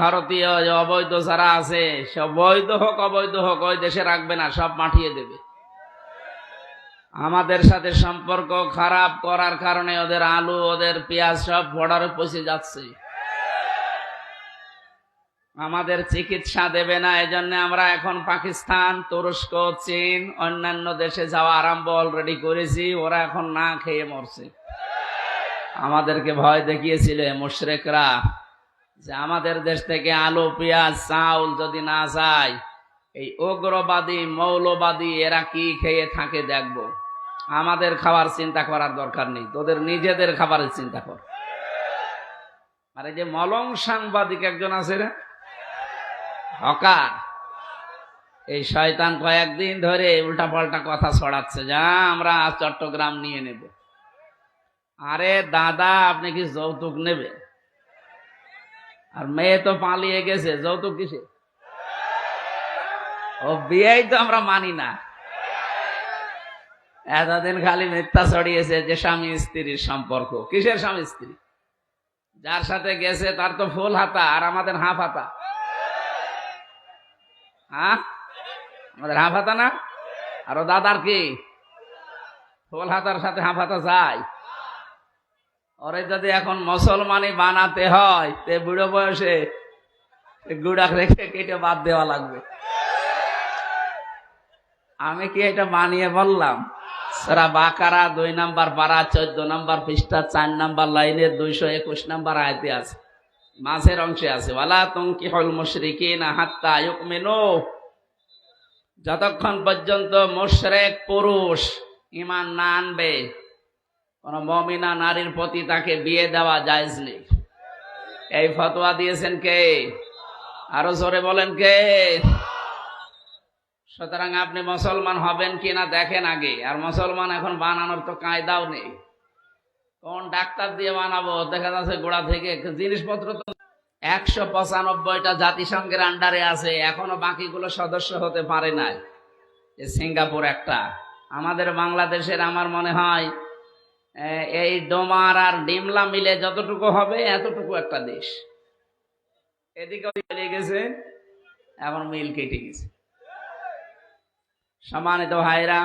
ভারতীয় যে অবৈধ যারা আছে, সব বৈধ হোক, অবৈধ হোক, ওই দেশে রাখবে না, সব পাঠিয়ে দেবে। আমাদের সাথে সম্পর্ক খারাপ করার কারণে ওদের আলু, ওদের পেঁয়াজ সব বর্ডারে পৌঁছে যাচ্ছে। আমাদের চিকিৎসা দেবে না, এজন্য আমরা এখন পাকিস্তান, তুরস্ক, চীন, অন্যান্য দেশে যাওয়া আরম্ভ অলরেডি করেছি, ওরা এখন না খেয়ে মরছে। আমাদেরকে ভয় দেখিয়েছিল মুশরেকরা। যে আমাদের দেশ থেকে আলু, পেঁয়াজ, চাউল যদি না যায়, এই উগ্রবাদী, মৌলবাদী এরা কি খেয়ে থাকে দেখব। আমাদের খাবার চিন্তা করার দরকার নেই, তোদের নিজেদের খাবারের চিন্তা কর। আর যে মলং সাংবাদিক একজন আছে রে, হকার। এই শয়তান কয়েকদিন ধরে উল্টা পাল্টা কথা ছড়াচ্ছে, যা আমরা চট্টগ্রাম নিয়ে নেব। আরে দাদা, আপনি কি যৌতুক নেবে আর মেয়ে তো পালিয়ে গেছে, যৌতুক কিসে ও বিয়েই তো আমরা মানি না। এতদিন খালি মিথ্যা ছড়িয়েছে যে স্বামী স্ত্রীর সম্পর্ক। কিসের স্বামী স্ত্রী? যার সাথে গেছে তার তো ফুল হাতা আর আমাদের হাফ হাতা। হ্যাঁ? আমাদের হাফ হাতা না? আর দাদার কি? ফুল হাতার সাথে হাফ হাতা যায়। ওরে যদি এখন মুসলমানই বানাতে হয়, তে বুড়ো বয়সে গুড়া রেখে কেটে বাদ দেওয়া লাগবে। আমি কি এটা বানিয়ে বললাম? সারা বাকারা দুই নাম্বার পারা চোদ্দ নাম্বার পৃষ্ঠা, চার নাম্বার লাইনের দুইশো একুশ নাম্বার আয়তে আছে। মাঝের অংশে আছে, ওয়ালা তুমকি হল মুশরিকি না হাত্তা ইউকমিনু যতক্ষণ পর্যন্ত মুশরেক পুরুষ ইমান না আনবে কোন মমিনা নারীর প্রতি তাকে বিয়ে দেওয়া নেই। এই ফতোয়া দিয়েছেন কে? আরও জোরে বলেন কে? সুতরাং আপনি মুসলমান হবেন কিনা দেখেন আগে। আর মুসলমান এখন বানানোর তো কায়দাও নেই। কোন ডাক্তার দিয়ে বানাবো? দেখা যাচ্ছে গোড়া থেকে জিনিসপত্র তো একশো পঁচানব্বইটা জাতিসংঘের আন্ডারে আছে। এখনও বাকিগুলো সদস্য হতে পারে নাই। সিঙ্গাপুর একটা। আমাদের বাংলাদেশের আমার মনে হয় এই ডোমার আর ডিমলা মিলে যতটুকু হবে, এতটুকু একটা দেশ। এদিকে চলে গেছে এখন মিল কেটে গেছে। সম্মানিত ভাইরা,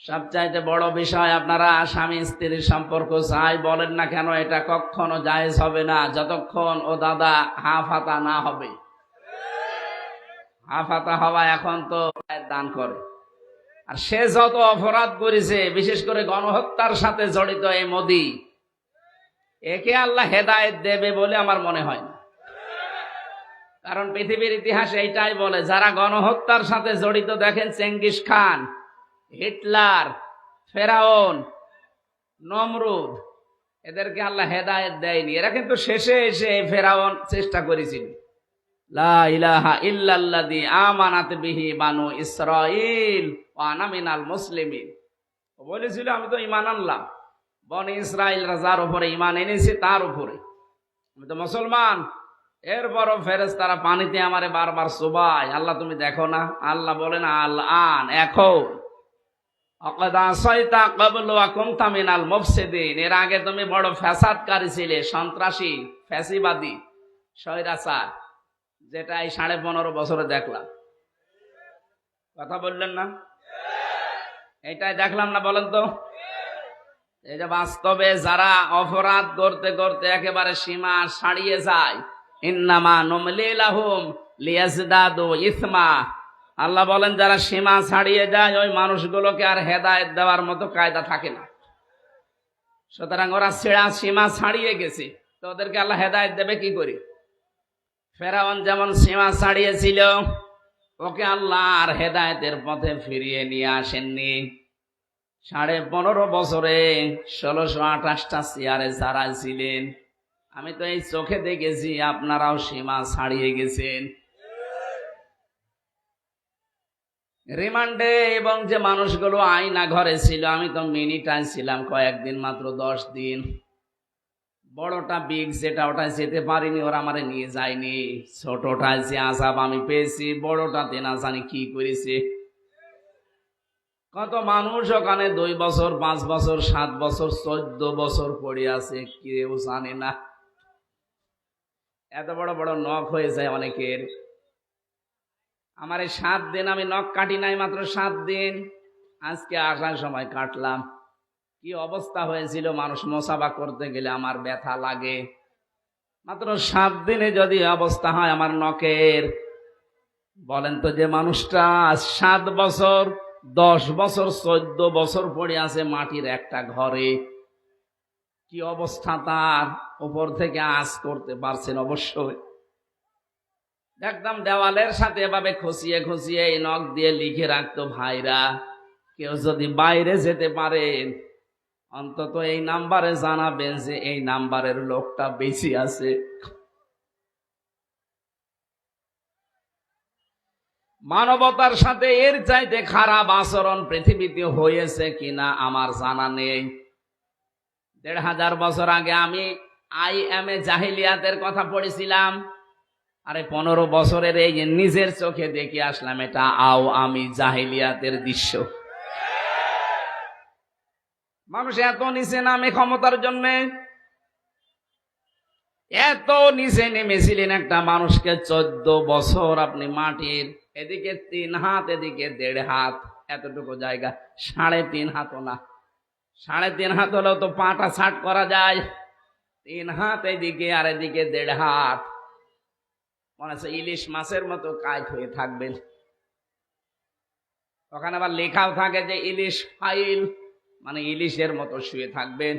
সবচাইতে বড় বিষয় আপনারা স্বামী স্ত্রীর সম্পর্ক চাই, বলেন না কেন, এটা কখনো জায়েজ হবে না, যতক্ষণ ও দাদা হাফ হাতা না হবে। হাফ হাতা হওয়া এখন তো দান করে। আর সে যত অপরাধ করেছে, বিশেষ করে গণহত্যার সাথে জড়িত এই মোদি, একে আল্লাহ হেদায়েত দেবে বলে আমার মনে হয় না। কারণ পৃথিবীর ইতিহাস এইটাই বলে, যারা গণহত্যার সাথে জড়িত, দেখেন চেঙ্গিস খান, হিটলার, ফেরাউন, নমরুদ, এদেরকে আল্লাহ হেদায়েত দেয়নি। এরা কিন্তু শেষে এসে ফেরাউন চেষ্টা করেছিল। বলেছিল, আমি তো ঈমান আনলাম। বনি ইসরাইল যার উপরে ঈমান এনেছে, তার উপরে। আমি তো মুসলমান। এরপরও ফেরেস তারা পানিতে আমারে বারবার সোবাই আল্লাহ, তুমি দেখো না? আল্লাহ বলে না আল আন এখন এর আগে তুমি বড় ফ্যাসাদকারী ছিলে, সন্ত্রাসী, ফ্যাসিবাদী, স্বৈরাচার। যেটা এই সাড়ে পনেরো বছরে দেখলাম। কথা বললেন না? এটাই দেখলাম না বলেন তো? এই যে বাস্তবে যারা অপরাধ করতে করতে একেবারে সীমা ছাড়িয়ে যায় আল্লাহ বলেন, যারা সীমা ছাড়িয়ে যায়, ওই মানুষগুলোকে আর হেদায়েত দেওয়ার মতো কায়দা থাকে না। সুতরাং ওরা ছেঁড়া সীমা ছাড়িয়ে গেছে। তো ওদেরকে আল্লাহ হেদায়েত দেবে কি করে? ফেরাউন যেমন সীমা ছাড়িয়েছিল, ওকে আল্লাহ আর হেদায়েতের পথে ফিরিয়ে নিয়ে আসেননি। সাড়ে পনেরো বছরে ষোলোশো আঠাশটা চেয়ারে যারা ছিলেন, আমি তো এই চোখে দেখেছি, আপনারাও সীমা ছাড়িয়ে গেছেন। রিমান্ডে এবং যে মানুষগুলো আয়না ঘরে ছিল, আমি তো মিনিটাই ছিলাম কয়েকদিন, মাত্র দশ দিন। বড়টা বিগ, যেটা ওটা যেতে পারিনি, ওরা আমারে নিয়ে যায়নি। ছোটটা যে আসাব আমি পেয়েছি, বড়টাতে না জানি কি করেছে। কত মানুষ ওখানে দুই বছর, পাঁচ বছর, সাত বছর, চোদ্দ বছর পড়ে আছে, কেউ জানে না। এত বড় বড় নখ হয়ে যায় অনেকের। আমার সাত দিন, আমি নখ কাটি নাই মাত্র সাত দিন। আজকে আসার সময় কাটলাম। কি অবস্থা হয়েছিল? মানুষ মোসাবা করতে গেলে আমার ব্যথা লাগে। মাত্র সাত দিনে যদি অবস্থা হয় আমার নখের। বলেন তো যে মানুষটা সাত বছর, দশ বছর, চোদ্দ বছর পড়ে আছে মাটির একটা ঘরে। কি অবস্থা তার? উপর থেকে আজ করতে পারছেন অবশ্যই। একদম দেওয়ালের সাথে এভাবে খসিয়ে খসিয়ে এই নখ দিয়ে লিখে রাখতো ভাইরা। কেউ যদি বাইরে যেতে পারেন অন্তত এই নাম্বারে জানাবেন যে এই নাম্বারের লোকটা বেশি আছে। মানবতার সাথে এর চাইতে খারাপ আচরণ পৃথিবীতে হয়েছে কিনা আমার জানা নেই। দেড় হাজার বছর আগে আমি আই এম এ জাহিলিয়াতের কথা পড়েছিলাম। আরে পনেরো বছরের এই নিজের চোখে দেখে আসলাম, এটা আও আমি জাহিলিয়াতের দৃশ্য। মানুষ এত নিচে নামে ক্ষমতার জন্য, এত নিচে নেমেছিলেন একটা মানুষকে চোদ্দ বছর আপনি মাটির এদিকে তিন হাত, এদিকে দেড় হাত, এতটুকু জায়গা, সাড়ে তিন হাতও না। সাড়ে তিন হাত হলেও তো পাটা ছাট করা যায়। তিন হাত এদিকে আর এদিকে দেড় হাত। মনে হচ্ছে ইলিশ মাছের মতো কাজ হয়ে থাকবেন। ওখানে আবার লেখাও থাকে যে ইলিশ ফাইল মানে ইলিশের মতো শুয়ে থাকবেন।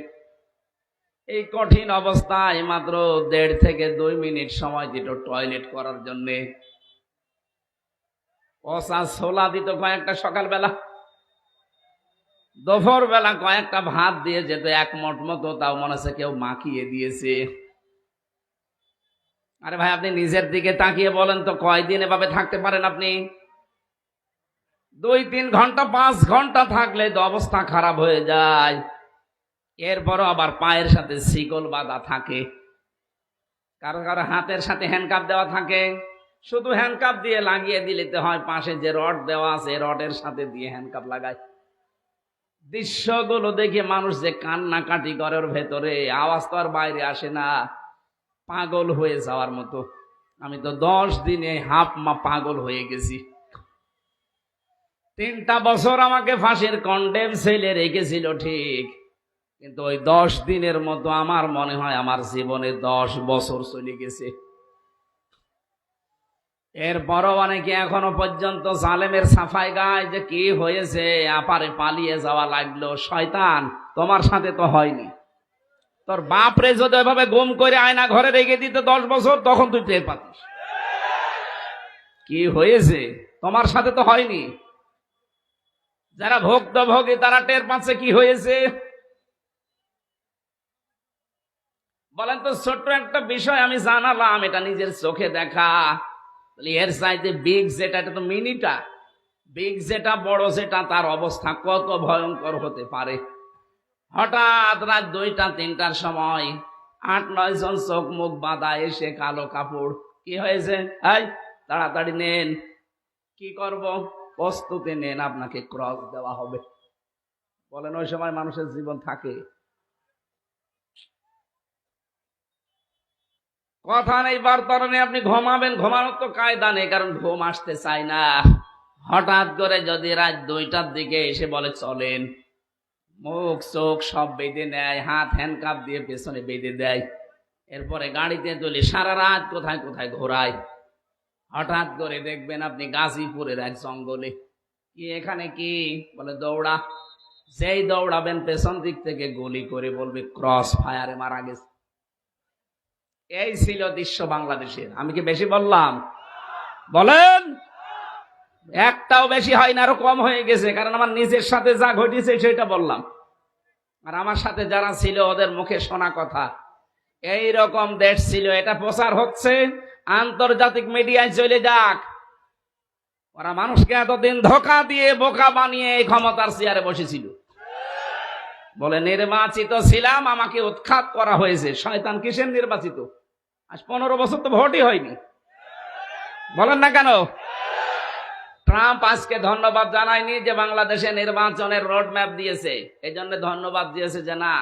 এই কঠিন অবস্থায় মাত্র দেড় থেকে দুই মিনিট সময় দিত টয়লেট করার জন্যে। কষা ছোলা দিত কয়েকটা সকালবেলা। দুপুর বেলা কয়েকটা ভাত দিয়ে যেত এক মট মতো, তাও মনে হচ্ছে কেউ মাখিয়ে দিয়েছে। আরে ভাই, আপনি নিজের দিকে তাকিয়ে বলেন তো, কয়দিন এভাবে থাকতে পারেন আপনি? দুই তিন ঘণ্টা, পাঁচ ঘণ্টা থাকলে তো অবস্থা খারাপ হয়ে যায়। এরপরও আবার পায়ের সাথে শিকল বাঁধা থাকে। কারও কারও হাতের সাথে হ্যান্ডকাপ দেওয়া থাকে। শুধু হ্যান্ডকাপ দিয়ে লাগিয়ে দিলেতে হয়, পাশে যে রড দেওয়া আছে রডের সাথে দিয়ে হ্যান্ডকাপ লাগায়। দৃশ্যগুলো দেখে মানুষ যে কান্নাকাটি করে ওর ভেতরে, আওয়াজ তো আর বাইরে আসে না। পাগল হয়ে যাওয়ার মতো। আমি তো দশ দিনে হাফ মা পাগল হয়ে গেছি। তিনটা বছর আমাকে ফাঁসির কন্ডেম সেলে রেখেছিল, ঠিক। কিন্তু ওই দশ দিনের মতো আমার মনে হয় আমার জীবনে দশ বছর চলে গেছে। এরপরও অনেকে এখনও পর্যন্ত জালেমের সাফাই গায় যে কি হয়েছে, আপারে পালিয়ে যাওয়া লাগল। শয়তান, তোমার সাথে তো হয়নি। তোর বাপরে যদি এভাবে গুম করে আয়না ঘরে রেখে দিতে দশ বছর, তখন তুই টের পাতিস। কি হয়েছে? তোমার সাথে তো হয়নি। যারা ভক্ত ভোক্তভোগী, তারা টের পাচ্ছে কি হয়েছে। বলেন তো, ছোট্ট একটা বিষয় আমি জানালাম, এটা নিজের চোখে দেখা। এর চাইতে বিগ যেটা, এটা তো মিনিটা। বিগ যেটা, বড় যেটা, তার অবস্থা কত ভয়ঙ্কর হতে পারে। হঠাৎ রাত দুইটা, তিনটার সময় আট, নয় জন চোখ মুখ বাঁধা এসে কালো কাপড়। কি হয়েছে? তাড়াতাড়ি নেন। কি করব? প্রস্তুতি নেন, আপনাকে ক্রস দেওয়া হবে। বলেন, ওই সময় মানুষের জীবন থাকে। কথা নেই বার্তারণে আপনি ঘুমাবেন, ঘুমানোর তো কায়দা নেই, কারণ ঘুম আসতে চায় না। হঠাৎ করে যদি রাত দুইটার দিকে এসে বলে, চলেন। মুখ চোখ সব বেঁধে নেয়, হাত হ্যান্ডকাপ দিয়ে পেছনে বেঁধে দেয়। এরপরে গাড়িতে তুলে সারা রাত কোথায় কোথায় ঘোরায়। হঠাৎ করে দেখবেন আপনি গাজীপুরের এক জঙ্গলে। কি এখানে কি? বলে, দৌড়া। যেই দৌড়াবেন, পেছন দিক থেকে গুলি করে বলবে, ক্রস ফায়ারে মারা গেছে। এই ছিল দৃশ্য বাংলাদেশের। আমি কি বেশি বললাম? বলেন! একটাও বেশি হয় না, আরও কম হয়ে গেছে। কারণ আমার নিজের সাথে যা ঘটেছে, সেটা বললাম। আর আমার সাথে যারা ছিল, ওদের মুখে শোনা কথা। এই রকম দেশ ছিল, এটা প্রচার হচ্ছে। আন্তর্জাতিক মিডিয়ায় চলে যাক। ওরা মানুষকে এতদিন ধোকা দিয়ে বোকা বানিয়ে এই ক্ষমতার চেয়ারে বসেছিল। বলে, নির্বাচিত ছিলাম, আমাকে উৎখাত করা হয়েছে। শয়তান কিসের নির্বাচিত? আজ পনেরো বছর তো ভোটই হয়নি। বলেন না কেন? ট্রাম্প আজকে ধন্যবাদ জানায়নি যে বাংলাদেশে নির্বাচনের রোড ম্যাপ দিয়েছে। এই জন্য ধন্যবাদ দিয়েছে যে না,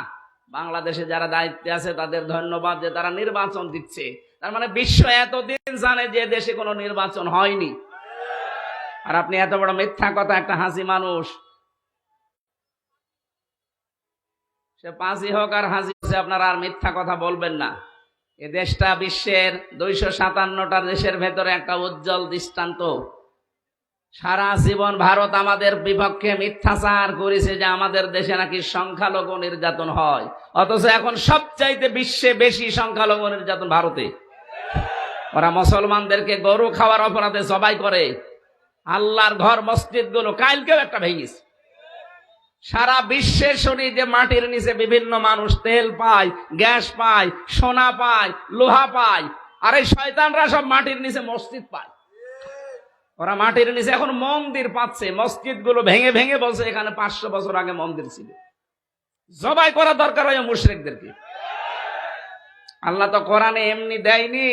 বাংলাদেশে যারা দায়িত্বে আছে তাদের ধন্যবাদ যে তারা নির্বাচন দিচ্ছে। তার মানে বিশ্ব এতদিন জানে যে দেশে কোনো নির্বাচন হয়নি। আর আপনি এত বড় মিথ্যা কথা একটা হাসি মানুষ। সে পাঁচই হোক আর হাসি আপনারা আর মিথ্যা কথা বলবেন না। এ দেশটা বিশ্বের দুইশো সাতান্নটা দেশের ভেতরে একটা উজ্জ্বল দৃষ্টান্ত। সারা জীবন ভারত আমাদের বিপক্ষে মিথ্যাচার করেছে যে আমাদের দেশে নাকি সংখ্যালঘু নির্যাতন হয়। অথচ এখন সবচাইতে বিশ্বে বেশি সংখ্যালঘু নির্যাতন ভারতে। ওরা মুসলমানদেরকে গরু খাওয়ার অপরাধে সবাই করে। আল্লাহর ঘর মসজিদগুলো কালকেও একটা ভেঙিস সারা বিশ্বে শুনি যে মাটির নিচে বিভিন্ন মানুষ তেল পায়, গ্যাস পায়, সোনা পায়, লোহা পায়, আর এই শয়তানরা সব মাটির নিচে মসজিদ পায়। ওরা মাটির নিচে এখন মন্দির পাচ্ছে মসজিদগুলো ভেঙে ভেঙে বলছে, এখানে পাঁচশো বছর আগে মন্দির ছিল। জবাই করা দরকার হয় মুশরিকদেরকে। আল্লাহ তো কোরআনে এমনি দেয়নি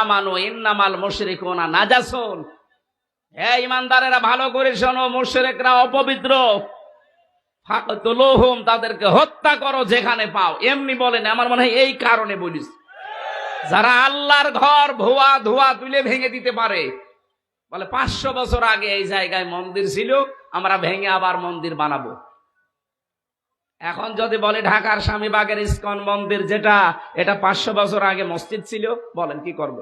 আমানু ইন্নামাল মুশরিকুনা নাজাসুন। হে ইমানদারেরা তাদেরকে হত্যা করো যেখানে পাও। এমনি বলেন, আমার মনে হয় এই কারণে বলিস। যারা আল্লাহর ঘর ভুয়া ধোয়া তুলে ভেঙে দিতে পারে। বলে, পাঁচশো বছর আগে এই জায়গায় মন্দির ছিল, আমরা ভেঙে আবার মন্দির বানাবো। এখন যদি বলে ঢাকার স্বামীবাগের ইস্কন মন্দির যেটা, এটা পাঁচশো বছর আগে মসজিদ ছিল, বলেন কি করব?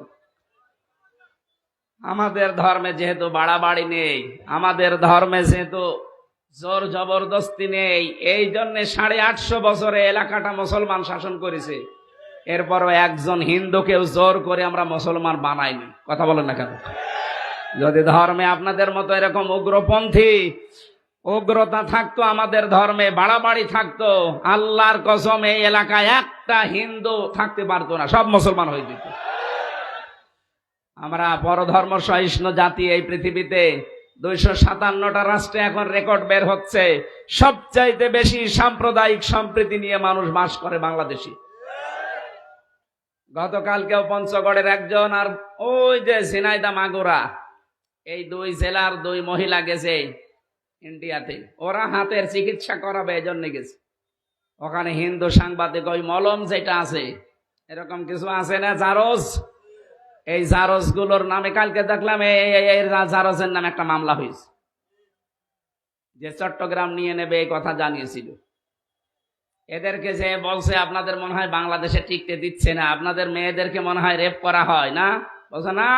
আমাদের ধর্মে যেহেতু বাড়াবাড়ি নেই, আমাদের ধর্মে যেহেতু জোর জবরদস্তি নেই, এই জন্য সাড়ে আটশো বছরে এলাকাটা মুসলমান শাসন করেছে। এরপরও একজন হিন্দুকেও জোর করে আমরা মুসলমান বানাইনি। কথা বলেন না কেন? যদি ধর্মে আপনাদের মতো এরকম উগ্রপন্থী উগ্রতা থাকতো আমাদের ধর্মে, বাড়াবাড়ি থাকতো। আল্লাহর কসম, এই এলাকায় একটা হিন্দু থাকতে পারতো না, সব মুসলমান হয়ে যেত। আমরা পরধর্ম সহিষ্ণু জাতি এই পৃথিবীতে, দুইশো সাতান্নটা রাষ্ট্রে এখন রেকর্ড বের হচ্ছে। সবচাইতে বেশি সাম্প্রদায়িক সম্প্রীতি নিয়ে মানুষ বাস করে বাংলাদেশি। গতকালকেও পঞ্চগড়ের একজন আর ওই যে সিনাইদা মাগুরা, এই দুই জেলার দুই মহিলা গেছে। ইন্ডিয়াতে। ওরা হাতের চিকিৎসা করাবে এই জন্য গেছে। ওখানে হিন্দু সাংবাদিক, ওই মলম যেটা আছে, এরকম কিছু আছে না? জারজ? এই জারজগুলোর নামে কালকে দেখলাম, এই জারজের নামে একটা মামলা হয়েছে। যে চট্টগ্রাম নিয়ে নেবে, এই কথা জানিয়েছিল। এদেরকে যে বলছে, আপনাদের মনে হয় বাংলাদেশে টিকতে দিচ্ছে না? আপনাদের মেয়েদেরকে মনে হয় রেপ করা হয় না? বলছে, না।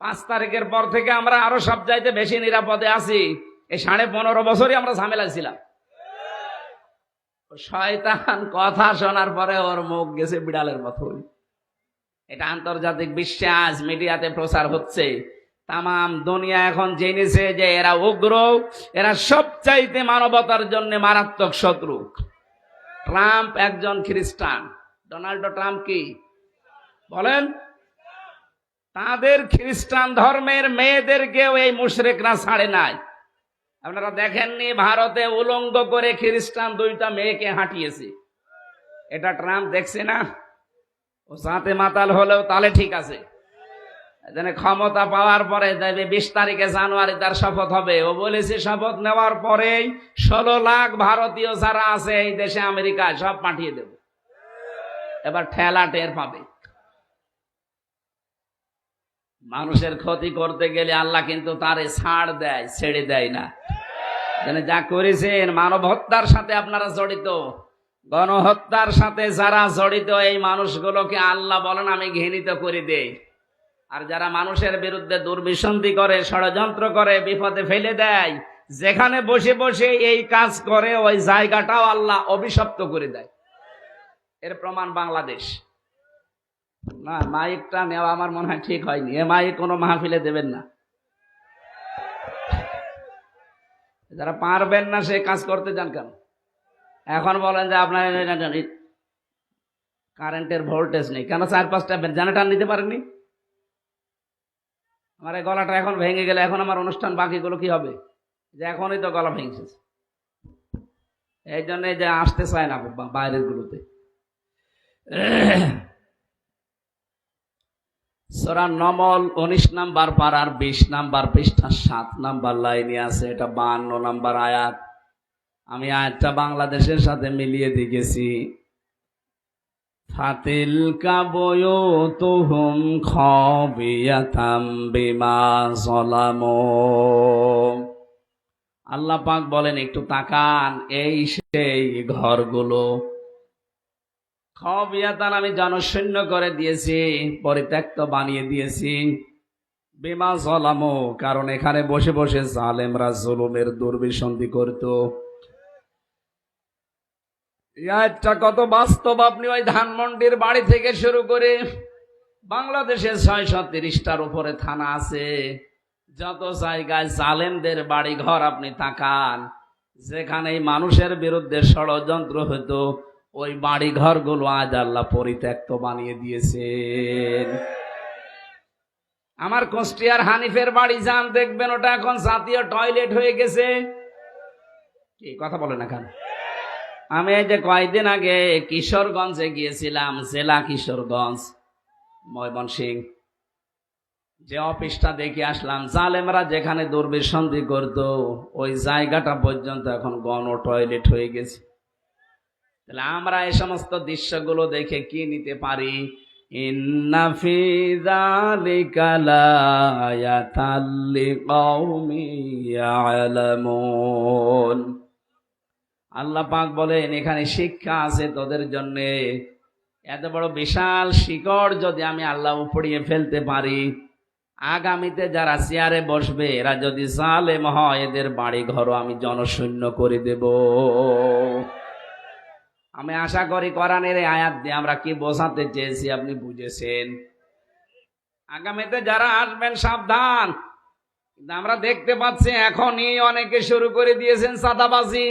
পাঁচ তারিখের পর থেকে আমরা আরও সব চাইতে বেশি নিরাপদে আছি। এই সাড়ে পনেরো বছরই আমরা ঝামেলায় ছিলাম। শয়তান কথা শোনার পরে ওর মুখ গেছে বিড়ালের মতোই। এটা আন্তর্জাতিক বিশ্বাস, মিডিয়াতে প্রচার হচ্ছে। তামাম দুনিয়া এখন জেনেছে যে এরা উগ্র, এরা সবচাইতে মানবতার জন্য মারাত্মক শত্রু। ট্রাম্প একজন খ্রিস্টান। ডোনাল্ড ট্রাম্প কি? বলেন, তাদের খ্রিস্টান ধর্মের মেয়েদেরকেও এই মুশরেকরা ছাড়ে নাই। আপনারা দেখেননি, ভারতে উলঙ্গ করে খ্রিস্টান দুইটা মেয়েকে হাঁটিয়েছে। এটা ট্রাম্প দেখছে না? ও সাথে মাতাল হলেও তাহলে ঠিক আছে। ক্ষমতা পাওয়ার পরে দেখবে বিশ তারিখে জানুয়ারি তার শপথ হবে। ও বলেছে, শপথ নেওয়ার পরেই ষোলো লাখ ভারতীয় যারা আছে এই দেশে আমেরিকায় সব পাঠিয়ে দেব। এবার ঠেলা টের পাবে। মানুষের ক্ষতি করতে গেলে আল্লাহ কিন্তু তারে ছাড় দেয়, ছেড়ে দেয় না। যা করেছেন মানব হত্যার সাথে আপনারা জড়িত। গণহত্যার সাথে যারা জড়িত, এই মানুষগুলোকে আল্লাহ বলেন, আমি ঘৃণিত করে দেই। আর যারা মানুষের বিরুদ্ধে দুর্বিসন্ধি করে, ষড়যন্ত্র করে, বিপদে ফেলে দেয়, যেখানে বসে বসে এই কাজ করে, ওই জায়গাটাও আল্লাহ অভিশপ্ত করে দেয়। এর প্রমাণ বাংলাদেশ। না, মাইকটা নেওয়া আমার মনে হয় ঠিক হয়নি। এ মাইক কোনো মাহফিলে দেবেন না। যারা পারবেন না সে কাজ করতে যান কেন? এখন বলেন যে আপনার কারেন্টের ভোল্টেজ নেই। কেন চার পাঁচটা জেনারেটার নিতে পারেননি? আমার এই গলাটা এখন ভেঙে গেলে এখন আমার অনুষ্ঠান বাকিগুলো কি হবে? যে এখনই তো গলা ভেঙেছে এই জন্য যে আসতে চায় না বাইরের গুলোতে। সোরা নমল উনিশ নাম্বার পাড়ার বিশ নাম্বার পৃষ্ঠা সাত নাম্বার লাইনে আছে, এটা বান্ন নাম্বার আয়াত। আমি আয়াতটা বাংলাদেশের সাথে মিলিয়ে দেখেছি। ফাতিলকা বুয়ুতুহুম খাবিয়াতাম বিমা যালামু। আল্লাহ পাক বলেন, একটু তাকান, এই সেই ঘরগুলো খবিয়াতান আমি জনশূন্য করে দিয়েছি, পরিত্যক্ত বানিয়ে দিয়েছি। বিমা জলামো, কারণ এখানে বসে বসে জালেমরা জুলুমের দুর্বিসন্ধি করত। একটা কত বাস্তব, আপনি ওই ধানমন্ডির বাড়ি থেকে শুরু করে বাংলাদেশে ছয়শো তিরিশটার উপরে থানা আছে। যত জায়গায় জালেমদের বাড়ি ঘর আপনি তাকান যেখানে মানুষের বিরুদ্ধে ষড়যন্ত্র হতো ওই বাড়ি ঘরগুলো আজ আল্লাহ পরিত্যক্ত বানিয়ে দিয়েছেন। আমার কুষ্টিয়ার হানিফের বাড়ি যান, দেখবেন ওটা এখন জাতীয় টয়লেট হয়ে গেছে। কি কথা বলে না কেন? আমি এই যে কয়েকদিন আগে কিশোরগঞ্জে গিয়েছিলাম, জেলা কিশোরগঞ্জ, ময়মনসিং। যে অফিসটা দেখে আসলাম, জালেমরা যেখানে দুর্বিসন্ধি করতো, ওই জায়গাটা পর্যন্ত এখন গণ টয়লেট হয়ে গেছে। তাহলে আমরা এই সমস্ত দৃশ্যগুলো দেখে কি নিতে পারি? আল্লাহ পাক বলেন, এখানে শিক্ষা আছে তোদের জন্যে। এত বড় বিশাল শিকড় যদি আমি আল্লাহ উপড়িয়ে ফেলতে পারি, আগামীতে যারা চেয়ারে বসবে, এরা যদি জালেম হয়, এদের বাড়ি ঘরও আমি জনশূন্য করে দেব। আমি আশা করি কোরআনের আয়াত দিয়ে আমরা কি বোঝাতে চেয়েছি আপনি বুঝেছেন? আগামীতে যারা আসবেন, সাবধান। কিন্তু আমরা দেখতে পাচ্ছি এখনই অনেকে শুরু করে দিয়েছেন সাদাবাজি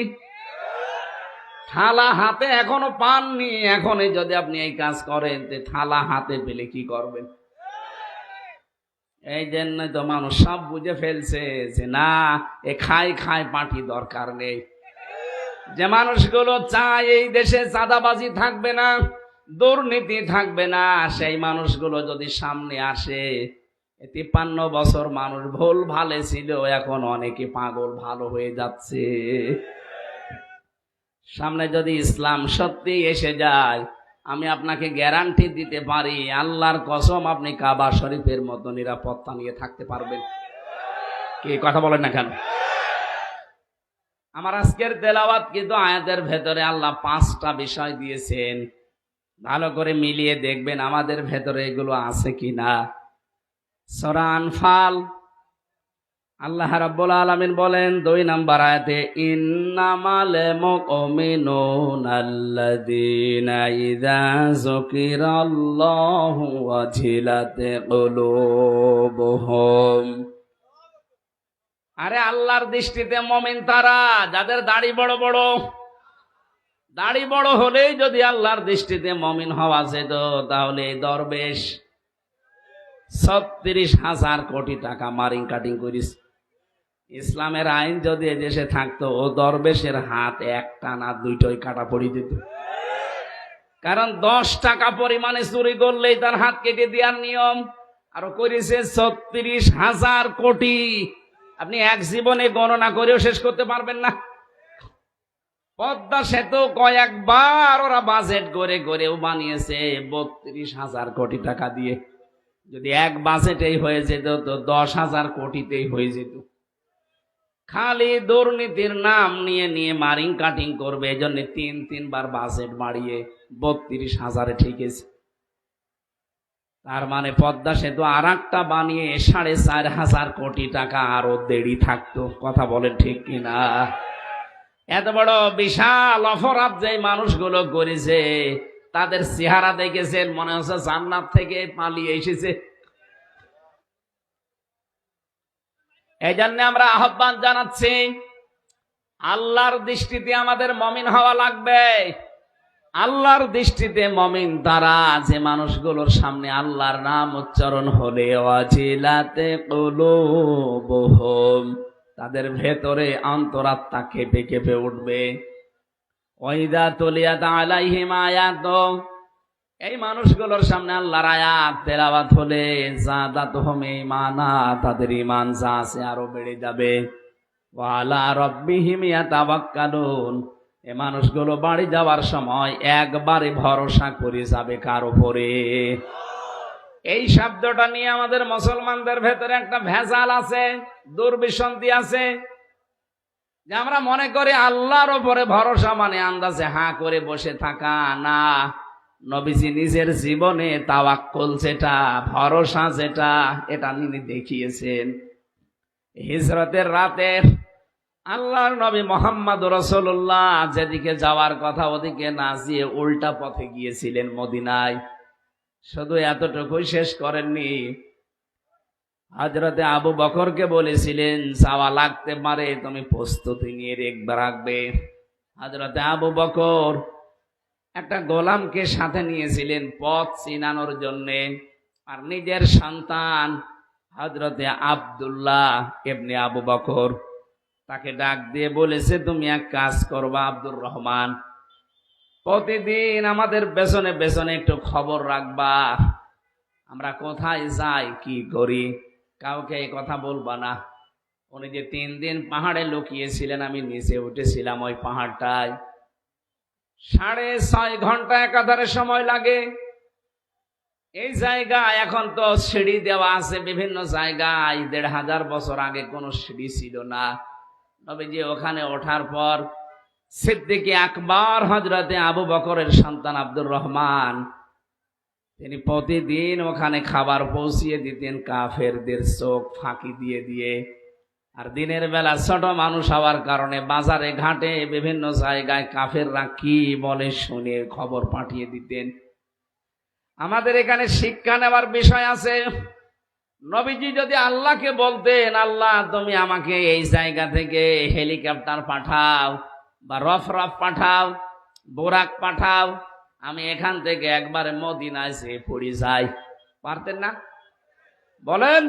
থালা হাতে এখনও পাননি। এখনই যদি আপনি এই কাজ করেন থালা হাতে পেলে কি করবেন? এই জন্য তো মানুষ সব বুঝে ফেলছে যে না, এ খাই খাই পাটি দরকার নেই। যে মানুষগুলো চায় এই দেশে চাঁদাবাজি থাকবে না, দুর্নীতি থাকবে না, সেই মানুষগুলো যদি সামনে আসে তিপ্পান্ন বছর মানুষ ভুল ভালে ছিল, এখন অনেকে পাগল ভালো হয়ে যাচ্ছে। সামনে যদি ইসলাম সত্যি এসে যায়, আমি আপনাকে গ্যারান্টি দিতে পারি, আল্লাহর কসম আপনি কাবা শরীফের মতো নিরাপত্তা নিয়ে থাকতে পারবেন। কি কথা বলেন না কেন? আমার আজকের তেলাওয়াত কিন্তু আয়াতের ভেতরে আল্লাহ পাঁচটা বিষয় দিয়েছেন। ভালো করে মিলিয়ে দেখবেন আমাদের ভেতরে এগুলো আছে কি না সরান ফাল আল্লাহ রাব্বুল আলামিন বলেন দুই নাম্বার আয়াতে, ইন্নামাল মুমিনুন আল্লাযীনা ইযা যুকিরাল্লাহু ওয়াজিলাত কুলুবুহুম। আরে আল্লাহর দৃষ্টিতে মমিন তারা, যাদের দাড়ি বড় বড়। দাড়ি বড় হলেই যদি আল্লাহর দৃষ্টিতে মমিন হওয়া যেত, তাহলে দরবেশ ছত্রিশ হাজার কোটি টাকা মারিং কাটিং করিস। ইসলামের আইন যদি এদেশে থাকতো, ও দরবেশের হাত একটা না দুইটাই কাটা পড়ে যেত কারণ দশ টাকা পরিমাণে চুরি করলেই তার হাত কেটে দেওয়ার নিয়ম। আরও করেছে ছত্রিশ হাজার কোটি আপনি এক জীবনে গণনা করেও শেষ করতে পারবেন না। পদ্মা সেতু কয়েকবার ওরা বাজেট করে, করেও বানিয়েছে বত্রিশ হাজার কোটি টাকা দিয়ে। যদি এক বাজেটেই হয়ে যেত, তো দশ হাজার কোটিতেই হয়ে যেত। খালি দুর্নীতির নাম নিয়ে নিয়ে মারিং কাটিং করবে এই জন্য তিন, তিনবার বাজেট বাড়িয়ে বত্রিশ হাজারে ঠিকেছে। তার মানে পদ্মা সেতু আর একটা বানিয়ে সাড়ে চার হাজার কোটি টাকা আরও দেরি থাকতো। কথা বলেন ঠিক কিনা? এত বড় বিশাল অপরাধ যে মানুষগুলো করেছে, তাদের চেহারা দেখেছেন, মনে হচ্ছে জান্নাত থেকে পালিয়ে এসেছে। এই জন্য আমরা আহ্বান জানাচ্ছি, আল্লাহর দৃষ্টিতে আমাদের মমিন হওয়া লাগবে। আল্লাহর দৃষ্টিতে মমিন তারা যে মানুষগুলোর সামনে আল্লাহর নাম উচ্চারণ হলে অজিলাতে কলুবহুম, তাদের ভেতরে অন্তরাত্মা কেঁপে কেঁপে উঠবে। ওইদা তলিয়াত আলাইহিম আয়াত, এই মানুষগুলোর সামনে আল্লাহর আয়াত তেলাওয়াত হলে জাদাত হোমে মানা তাদের ইমান যা আছে আরও বেড়ে যাবে। ওয়ালা রব্বিহিম ইয়াতাওয়াক্কালুন এ মানুষগুলো বাড়ি যাওয়ার সময় একবারে ভরসা করে যাবে কার উপরে? এই শব্দটা নিয়ে আমাদের মুসলমানদের ভেতরে একটা ভেজাল আছে, দুর্বিসন্ধি আছে, যে আমরা মনে করি আল্লাহর ওপরে ভরসা মানে আন্দাজে হাঁ করে বসে থাকা। না, নবীজি নিজের জীবনে তাওয়াক্কুল যেটা, ভরসা যেটা, এটা তিনি দেখিয়েছেন। হিজরতের রাতের আল্লাহর নবী মোহাম্মদ রসল্লাহ যেদিকে যাওয়ার কথা ওদিকে না গিয়ে উল্টা পথে গিয়েছিলেন মদিনায়। শুধু এতটুকুই শেষ করেননি। হজরতে আবু বকরকে বলেছিলেন চাওয়া লাগতে পারে, তুমি প্রস্তুতি নিয়ে রেখবে রাখবে হজরতে আবু বকর একটা গোলামকে সাথে নিয়েছিলেন পথ চিনানোর জন্যে। আর নিজের সন্তান হজরতে আবদুল্লাহ এমনি আবু বকর তাকে ডাক দিয়ে বলেছে, তুমি এক কাজ করবা, আব্দুর রহমান। প্রতিদিন আমাদের পেছনে পেছনে একটু খবর রাখবা। আমরা কোথায় যাই, কি করি? কাউকে এই কথা বলবা না। উনি যে তিন দিন পাহাড়ে লুকিয়েছিলেন, আমি নিচে উঠেছিলাম ওই পাহাড়টায়। সাড়ে ছয় ঘণ্টা একাধারে সময় লাগে। এই জায়গা এখন তো সিঁড়ি দেওয়া আছে, বিভিন্ন জায়গায়। দেড় হাজার বছর আগে কোনো সিঁড়ি ছিল না। তবে যে ওখানে ওঠার পর সিদ্দিকে আকবর হজরতে আবু বকরের সন্তান আব্দুর রহমান, তিনি প্রতিদিন ওখানে খাবার পৌঁছিয়ে দিতেন, কাফেরদের চোখ ফাঁকি দিয়ে দিয়ে। আর দিনের বেলা ছোট মানুষ হওয়ার কারণে বাজারে, ঘাটে, বিভিন্ন জায়গায় কাফেররা কি বলে শুনে খবর পাঠিয়ে দিতেন। আমাদের এখানে শিক্ষা নেওয়ার বিষয় আছে। নবীজি যদি আল্লাহকে বলতেন, আল্লাহ, তুমি আমাকে এই জায়গা থেকে হেলিকপ্টার পাঠাও বা রফ রফ পাঠাও, বোরাক পাঠাও, আমি এখান থেকে একবারে মদিনায় সে পড়ে যাই। পারতেন না? বলেন।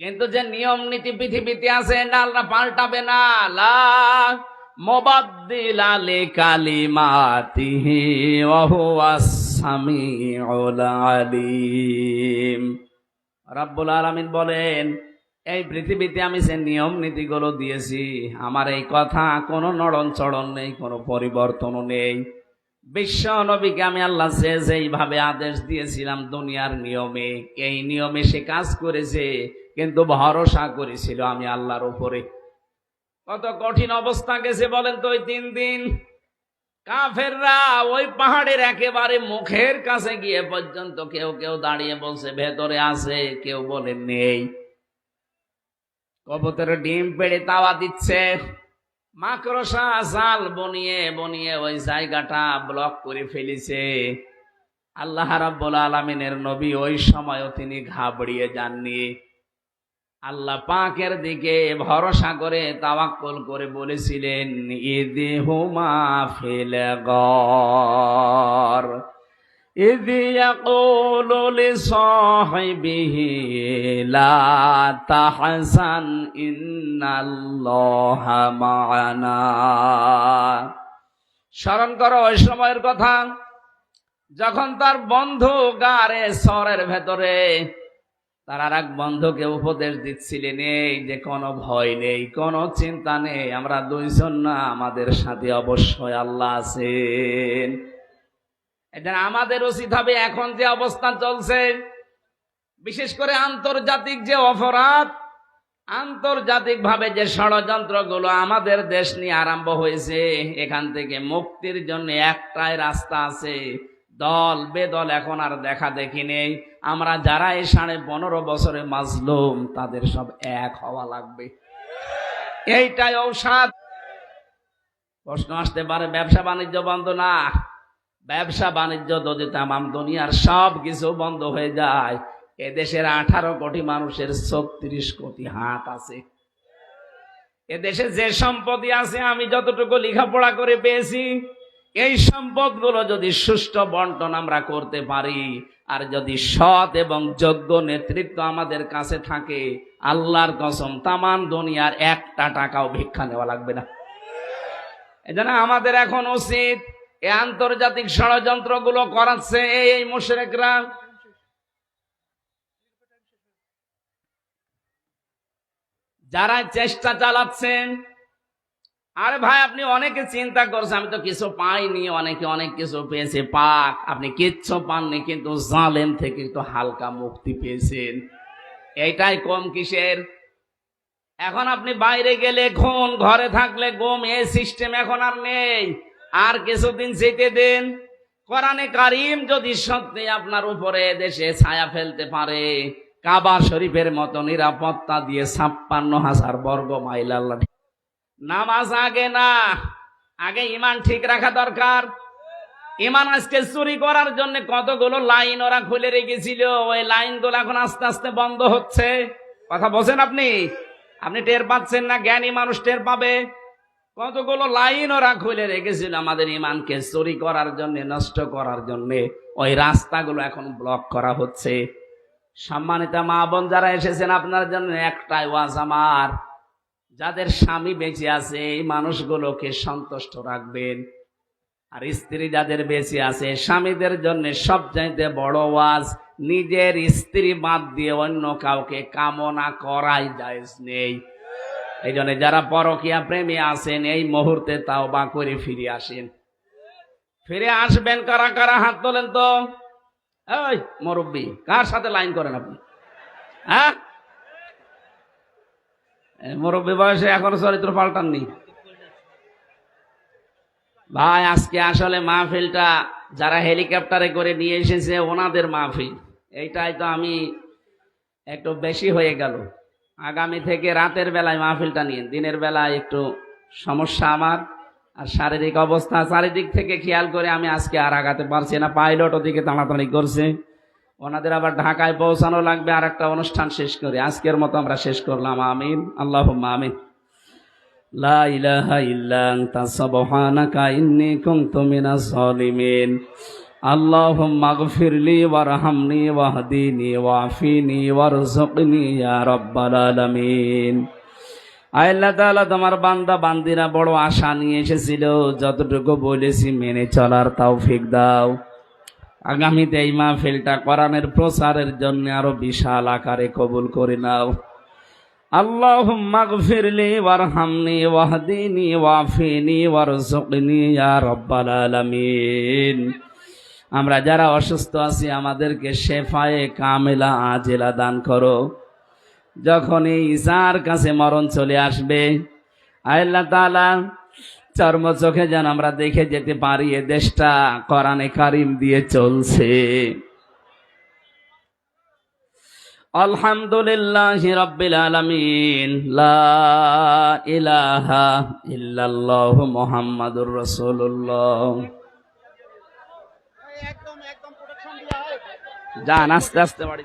কিন্তু যে নিয়ম নীতি পৃথিবীতে আছে, না, আল্লাহ পাল্টাবে না। লা মোবাদ্দিলা লে কালিমাতিহি ওয়া হুয়াস সামিউল আলিম। রাব্বুল আলামিন বলেন, এই পৃথিবীতে আমি যে নিয়ম নীতিগুলো দিয়েছি, আমার এই কথা কোনো নড়ন চড়ন নেই, কোনো পরিবর্তনও নেই। বিশ্ব নবীকে আমি আল্লাহ যে যেইভাবে আদেশ দিয়েছিলাম দুনিয়ার নিয়মে, এই নিয়মে সে কাজ করেছে, কিন্তু ভরসা করেছিল আমি আল্লাহর উপরে। কত কঠিন অবস্থা গেছে বলেন তো ওই তিন দিন। কাফেররা ওই পাহাড়ের একেবারে মুখের কাছে গিয়ে পর্যন্ত কেউ কেউ দাঁড়িয়ে বলছে, ভেতরে আছে, কেউ বলে নেই। কবুতর ডিম পেড়ে তাওয়া দিচ্ছে। মাকড়সা জাল বনিয়ে বনিয়ে ওই জায়গাটা ব্লক করে ফেলেছে। আল্লাহ রাব্বুল আলমিনের নবী ওই সময়ও তিনি ঘাবড়িয়ে যাননি। আল্লাহ পাকের দিকে ভরসা করে তাওয়াক্কল করে বলেছিলেন ইদি হুমা ফিল গর। ইদি ইয়াকুলু লিসাহিবিহি, লা তাহসান ইন্নাল্লাহ মা'ানা স্মরণ করো ওই সময়ের কথা, যখন তার বন্ধু গারে সরের ভেতরে তার আর এক বন্ধুকে উপদেশ দিচ্ছিলেন, এই যে কোনো ভয় নেই, কোনো চিন্তা নেই, আমরা দুইজন না, আমাদের সাথে অবশ্যই আল্লাহ আছেন। এটা আমাদের উচিত হবে এখন যে অবস্থান চলছে। বিশেষ করে আন্তর্জাতিক যে অপরাধ আন্তর্জাতিক ভাবে যে ষড়যন্ত্রগুলো আমাদের দেশ নিয়ে আরম্ভ হয়েছে, এখান থেকে মুক্তির জন্য একটাই রাস্তা আছে দল, বেদল এখন আর দেখা দেখি নেই। আমরা যারা এই সাড়ে পনেরো বছরে মাজলুম, তাদের সব এক হওয়া লাগবে। এইটাই ঔষধ। প্রশ্ন আসতে পারে, ব্যবসা বাণিজ্য বন্ধ না? ব্যবসা বাণিজ্য যদি তামাম দুনিয়ার সব কিছু বন্ধ হয়ে যায়, এদেশের আঠারো কোটি মানুষের ছত্রিশ কোটি হাত আছে। এদেশে যে সম্পত্তি আছে, আমি যতটুকু লেখাপড়া করে পেয়েছি এই সম্পদগুলো যদি সুষ্ঠু বন্টন আমরা করতে পারি, আর যদি সৎ এবং যোগ্য নেতৃত্ব আমাদের কাছে থাকে, আল্লাহর কসম তামান দুনিয়ার একটা টাকাও ভিক্ষা নেওয়া লাগবে না। এজন্য আমাদের এখন উচিত এই আন্তর্জাতিক ষড়যন্ত্রগুলো করাচ্ছে এই এই মুশরেকরা। যারা চেষ্টা চালাচ্ছেন আরে ভাই, আপনি অনেকে চিন্তা করছেন, আমি তো কিছু পাইনি, অনেকে অনেক কিছু পেয়েছে। পাক, আপনি কিচ্ছু পাননি, কিন্তু জালেম থেকে তো হালকা মুক্তি পেয়েছেন। এইটাই কম কিসের? এখন আপনি বাইরে গেলে খুন ঘরে থাকলে গম এই সিস্টেম এখন আর নেই। আর কিছুদিন যেতে দেন। কোরআনে কারিম যদি সত্যি আপনার উপরে দেশে ছায়া ফেলতে পারে, কাবা শরীফের মতো নিরাপত্তা দিয়ে ছাপ্পান্ন হাজার বর্গ মাইল আল্লাহ নামাজ আগে না। আগে ইমান ঠিক রাখা দরকার। ইমান আজকে চুরি করার জন্য কতগুলো লাইন ওরা খুলে রেখেছিল। ওই লাইনগুলো এখন আস্তে আস্তে বন্ধ হচ্ছে। কথা বলছেন আপনি? আপনি টের পাচ্ছেন না, জ্ঞানী মানুষ টের পাবে। কতগুলো লাইন ওরা খুলে রেখেছিল আমাদের ইমানকে চুরি করার জন্য, নষ্ট করার জন্য। ওই রাস্তাগুলো এখন ব্লক করা হচ্ছে। সম্মানিত মা বোন যারা এসেছেন, আপনার জন্য একটাই ওয়াজ আমার। যাদের স্বামী বেঁচে আছে, এই মানুষগুলোকে সন্তুষ্ট রাখবেন। আর স্ত্রী যাদের বেঁচে আছে, স্বামীদের জন্য সবচাইতে বড় ওয়াজ, নিজের স্ত্রী বাদ দিয়ে অন্য কাউকে কামনা করাই যায় নেই। এই জন্য যারা পরকিয়া প্রেমী আছেন, এই মুহূর্তে তাও বা করে ফিরে আসেন। ফিরে আসবেন কারা কারা? হাত তোলেন তো। এই মুরব্বী, কার সাথে লাইন করেন আপনি? হ্যাঁ? মুরব্বী বয়সে এখনও চরিত্র পাল্টাননি। ভাই, আজকে আসলে মাহফিলটা যারা হেলিকপ্টারে করে নিয়ে এসেছে, ওনাদের মাহফিল। এইটাই তো আমি একটু বেশি হয়ে গেল। আগামী থেকে রাতের বেলায় মাহফিলটা নিয়ে, দিনের বেলায় একটু সমস্যা আমার, আর শারীরিক অবস্থা চারিদিক থেকে খেয়াল করে আমি আজকে আর আগাতে পারছি না। পাইলট ওদিকে তাড়াতাড়ি করছে। ওনাদের আবার ঢাকায় পৌঁছানো লাগবে আর একটা অনুষ্ঠান শেষ করে আজকের মতো আমরা শেষ করলাম। আমিন। আল্লাহ আমিন। লা তোমার বান্দা বান্দিরা বড় আশা নিয়ে এসেছিল। যতটুকু বলেছি মেনে চলার তাও তৌফিক দাও। আগামীতে এই মাহফিলটা কোরআনের প্রচারের জন্য আরও বিশাল আকারে কবুল করে নাও। আল্লাহুম্মা গফিরলি ওয়ারহামনি ওয়াহদিনি ওয়াফিনি ওয়ারযুকনি ইয়া রাব্বাল আমরা যারা অসুস্থ আছি, আমাদেরকে শেফায়ে কামেলা আজেলা দান করো। যখন এই ইসার কাছে মরণ চলে আসবে, আল্লাহ তাআলা চর্ম চোখে যেন আমরা দেখে যেতে পারি এ দেশটা কোরআনে কারিম দিয়ে চলছে। আলহামদুলিল্লাহ রব্বিল আলামিন লা ইলাহা ইল্লাল্লাহ মুহাম্মাদুর রাসূলুল্লাহ। যান আস্তে আস্তে বাড়ি।